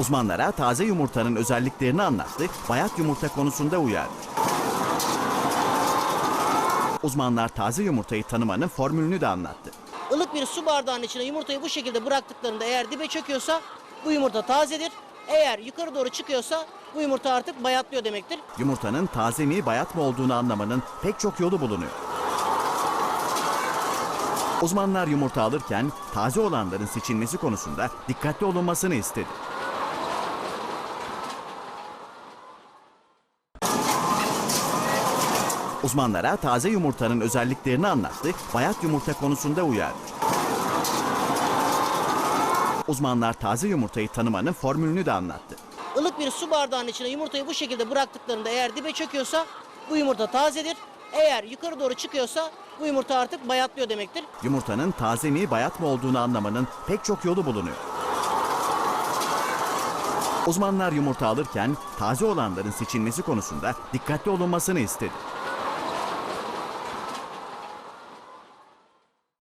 Uzmanlara taze yumurtanın özelliklerini anlattı, bayat yumurta konusunda uyardı. Uzmanlar taze yumurtayı tanımanın formülünü de anlattı. Ilık bir su bardağının içine yumurtayı bu şekilde bıraktıklarında eğer dibe çöküyorsa bu yumurta tazedir. Eğer yukarı doğru çıkıyorsa bu yumurta artık bayatlıyor demektir. Yumurtanın taze mi bayat mı olduğunu anlamanın pek çok yolu bulunuyor. Uzmanlar yumurta alırken taze olanların seçilmesi konusunda dikkatli olunmasını istedi. Uzmanlara taze yumurtanın özelliklerini anlattı, bayat yumurta konusunda uyardı. Uzmanlar taze yumurtayı tanımanın formülünü de anlattı. Ilık bir su bardağının içine yumurtayı bu şekilde bıraktıklarında eğer dibe çöküyorsa bu yumurta tazedir. Eğer yukarı doğru çıkıyorsa bu yumurta artık bayatlıyor demektir. Yumurtanın taze mi bayat mı olduğunu anlamanın pek çok yolu bulunuyor. Uzmanlar yumurta alırken taze olanların seçilmesi konusunda dikkatli olunmasını istedi.